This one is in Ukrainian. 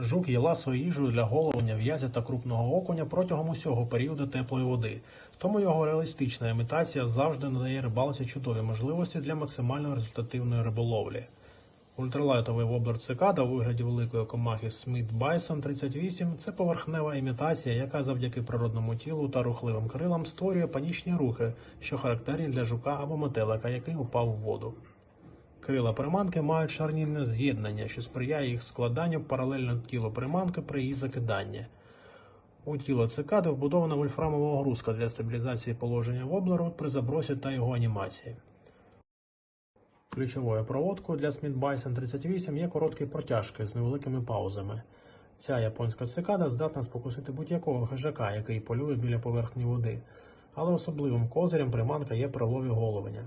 Жук є ласою їжею для головня, в'язя та крупного окуня протягом усього періоду теплої води. Тому його реалістична імітація завжди надає рибалці чудові можливості для максимально результативної риболовлі. Ультралайтовий воблер цикада у вигляді великої комахи Smith Bison 38 – це поверхнева імітація, яка завдяки природному тілу та рухливим крилам створює панічні рухи, що характерні для жука або метелика, який упав у воду. Крила приманки мають шарнірне з'єднання, що сприяє їх складанню паралельно тілу приманки при її закиданні. У тіло цикади вбудована вольфрамова огрузка для стабілізації положення воблеру при забросі та його анімації. Ключовою проводкою для Smith Bison 38 є короткі протяжки з невеликими паузами. Ця японська цикада здатна спокусити будь-якого хижака, який полює біля поверхні води, але особливим козирем приманка є при лові головеня.